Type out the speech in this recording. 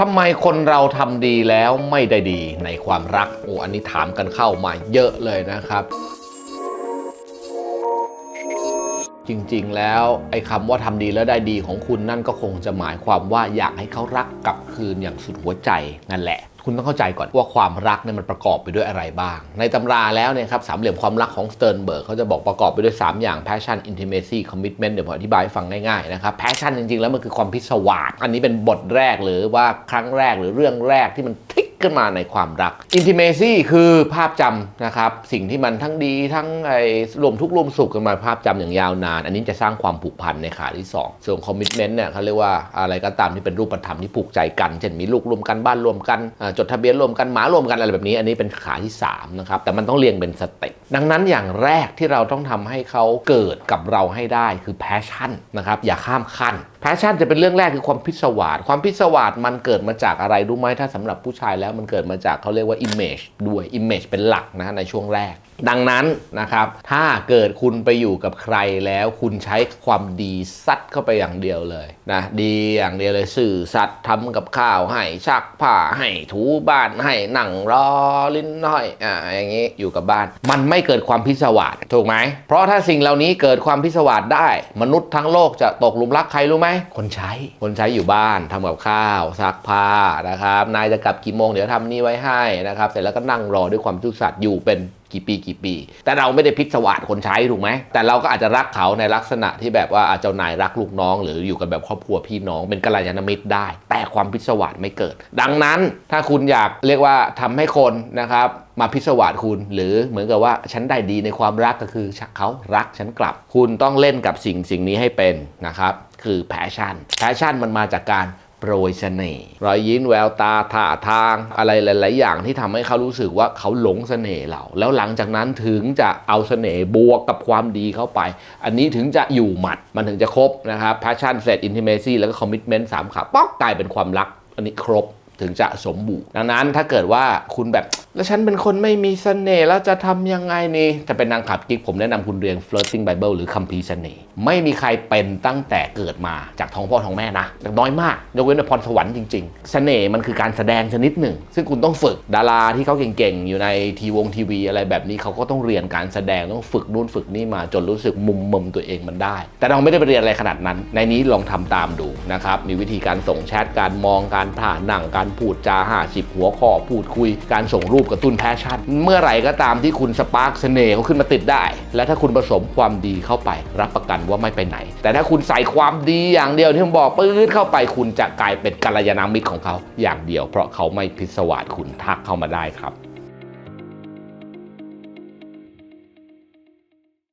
ทำไมคนเราทำดีแล้วไม่ได้ดีในความรัก โอ้ อันนี้ถามกันเข้ามาเยอะเลยนะครับ จริงๆ แล้วไอ้คำว่าทำดีแล้วได้ดีของคุณนั่นก็คงจะหมายความว่าอยากให้เขารักกลับคืนอย่างสุดหัวใจนั่นแหละ คุณต้องเข้าใจก่อนว่าความรักเนี่ยมันประกอบไปด้วยอะไรบ้าง ในตำราแล้วเนี่ยครับสามเหลี่ยมความรักของสเติร์นเบิร์กเขาจะบอกประกอบไปด้วย 3 อย่าง passion intimacy commitment เดี๋ยวผมอธิบายให้ฟังง่ายๆนะครับ passion จริงๆ แล้วมันคือความพิศวาสอันนี้เป็นบทแรกหรือว่าครั้งแรกหรือเรื่องแรกที่มัน กขึ้นมาในความรัก intimacy คือภาพจำนะครับ สิ่งที่มันทั้งดีทั้งไอ้รวมทุกข์รวมสุขกันมาภาพจำอย่างยาวนาน อันนี้จะสร้างความผูกพันในขาที่สองส่วน commitment เนี่ยเขาเรียกว่าอะไรก็ตามที่เป็นรูปธรรมที่ผูกใจกัน เช่นมีลูกรวมกันบ้านรวมกันจดทะเบียนรวมกันหมารวมกันอะไรแบบนี้ อันนี้เป็นขาที่สามนะครับแต่มันต้องเรียงเป็นสเต็ป ดังนั้นอย่างแรกที่เราต้องทำให้เขาเกิดกับเราให้ได้คือแพชชั่นนะครับอย่าข้ามขั้นแพชชั่นจะเป็นเรื่องแรกคือความพิศวาสความพิศวาสมันเกิดมาจากอะไรรู้ไหมถ้าสำหรับผู้ชายแล้วมันเกิดมาจากเขาเรียกว่า image ด้วย image เป็นหลักนะในช่วงแรก ดังนั้นนะครับ ถ้าเกิดคุณไปอยู่กับใครแล้วคุณใช้ความดีซัดเข้าไปอย่างเดียวเลยนะดีอย่างเดียวเลยสื่อสัตย์ทำกับข้าวให้ชักผ้าให้ถูบ้านให้นั่งรอลิ้นน้อยอ่าอย่างนี้อยู่กับบ้าน มันไม่เกิดความพิศวาสถูกไหม เพราะถ้าสิ่งเหล่านี้เกิดความพิศวาสได้ มนุษย์ทั้งโลกจะตกหลุมรักใครรู้ไหมคนใช้คนใช้อยู่บ้านทำกับข้าวซักผ้านะครับ นายจะกลับกี่โมงเดี๋ยวทำนี่ไว้ให้นะครับ เสร็จแล้วก็นั่งรอด้วยความซื่อสัตย์อยู่เป็น กี่ปีกี่ปี แต่เราไม่ได้พิศวาสคนใช้ถูกไหมแต่เราก็อาจจะรักเขาในลักษณะที่แบบว่าอะเจ้านายรักลูกน้อง หรืออยู่กันแบบครอบครัวพี่น้องเป็นกัลยาณมิตรได้ แต่ความพิศวาสไม่เกิด ดังนั้นถ้าคุณอยากเรียกว่าทำให้คนนะครับมาพิศวาสคุณหรือเหมือนกับว่าฉันได้ดีในความรักก็คือเขารักฉันกลับ คุณต้องเล่นกับสิ่งสิ่งนี้ให้เป็นนะครับคือ passion passion มันมาจากการ โปรยเสน่ห์รอยยิ้มแววตาท่าทางอะไรหลาย ๆ อย่างที่ทำให้เขารู้สึกว่าเขาหลงเสน่ห์เรา แล้วหลังจากนั้นถึงจะเอาเสน่ห์บวกกับความดีเข้าไป อันนี้ถึงจะอยู่หมัดมันถึงจะครบนะครับ passion set intimacy แล้วก็ commitment สามขาป๊อกกลายเป็นความรัก อันนี้ครบ ถึงจะสมบูรณ์ดังนั้นถ้าเกิดว่าคุณแบบ แล้วฉันเป็นคนไม่มีเสน่ห์แล้วจะทำยังไงนี่จะเป็นนางขับกิ๊กผมแนะนำคุณเรียน flirting bible หรือคัมภีร์เสน่ห์ไม่มีใครเป็นตั้งแต่เกิดมาจากท้องพ่อท้องแม่นะน้อยมากยกเว้นพรสวรรค์จริงๆเสน่ห์มันคือการแสดงชนิดหนึ่ง ซึ่งคุณต้องฝึกดาราที่เขาเก่งๆ อยู่ในทีวงทีวีอะไรแบบนี้เขาก็ต้องเรียนการแสดงต้องฝึกนู่นฝึกนี่มาจนรู้สึกมุมมมตัวเองมันได้ แต่เราไม่ได้ไปเรียนอะไรขนาดนั้น ในนี้ลองทำตามดูนะครับมีวิธีการส่งแชทการมองการผ่านหนังการพูดจา50หัวข้อพูดคุย การส่งรูปกระตุ้นแพชชั่น เมื่อไหร่ก็ตามที่คุณสปาร์กเสน่ห์เขาขึ้นมาติดได้ และถ้าคุณผสมความดีเข้าไป รับประกันว่าไม่ไปไหน แต่ถ้าคุณใส่ความดีอย่างเดียวที่ผมบอกปื้ดเข้าไปคุณจะกลายเป็นกัลยาณมิตรของเขาอย่างเดียว เพราะเขาไม่พิศวาสคุณทักเข้ามาได้ครับ